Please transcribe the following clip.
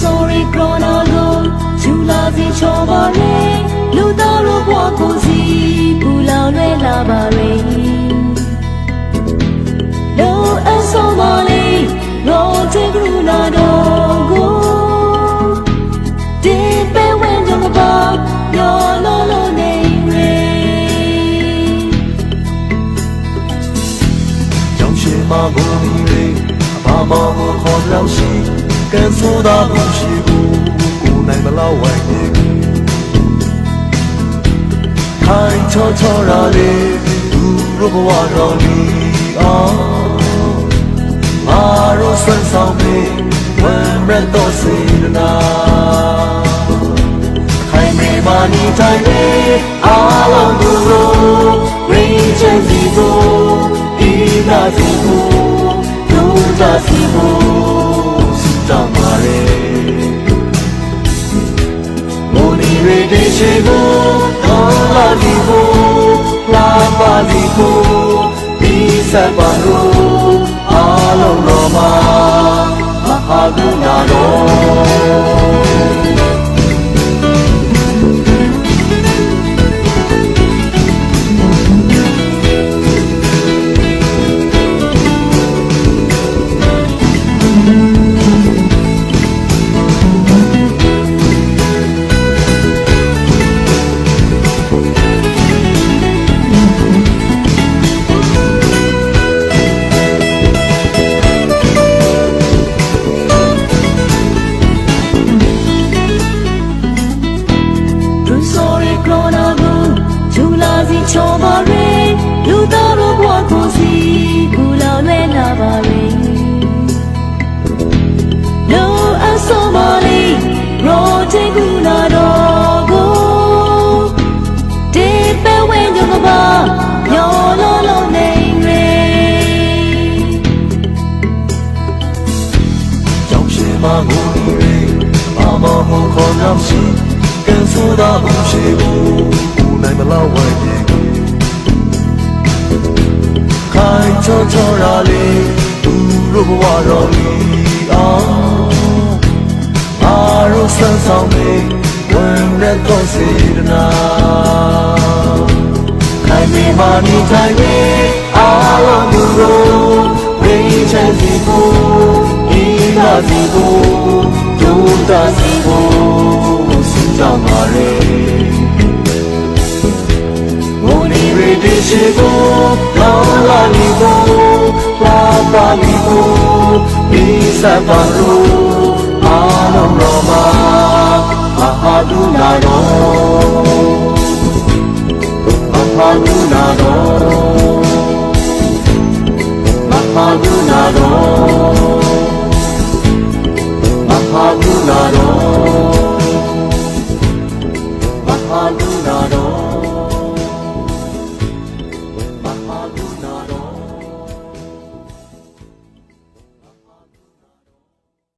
sorry corona ကိုယူလာစီချောပါလေလူသားတို့ဘဝကိုစီပူလောင်လွဲလာပါရေလောအဆောပါလေလောတဲ့ကရုဏာတော်ကိုဒီပဲဝင်ကြမပါယောလောလောနေရေကြောင်ရှိမကိုဒီရေအဘာမကိုခေါ်လောက်ရှိ ကဲဆိုတာကိုရှိဘူးကိုနိုင်မလောက်ဝိုင်းနေခိုင်ချောချောရာလေးသူတို့ဘဝတော်လီအောင်မာရိုဆွမ်းဆောင်ပြီးဝမ်းရတော့စေတနာခိုင်မေမာနီတိုင်းလေးအားလုံး ဒီစပ် ချောပါရေလူသားတို့ဘဝကိုစီကူလောင်လဲလာပါရေလောအဆောပါလေရောတဲ့ကူနာတော်ကိုဒီပဲဝင်ကြမပါယောလောလောနေရေကြောင်ရှိမကိုရေဘာမဟုတ်ခေါ်ရောက်ရှိကဲဆိုတာကိုရှိဘူးကို နိုင်မလောက်ဝိုင်းနေခိုင်ချောချောရာလေးသူတို့ဘဝတော်လီအောင်အားရဆန်းဆောင်နေဝင်တဲ့တော့စေတနာခိုင်မေမာနီတိုင်းရေအားလုံးသူတို့ရင်းချင်စီကိုဤနာစီကိုဒုတာစီကိုစူတောင်းပါရေ ရီဒီရှိကိုလောလာလီကိုလာပါလီကိုဒီစပါလို့အားလုံးတော်မှာမဟာဒုနာတော်မဟာဒုနာတော်မဟာဒုနာတော်မဟာဒုနာတော်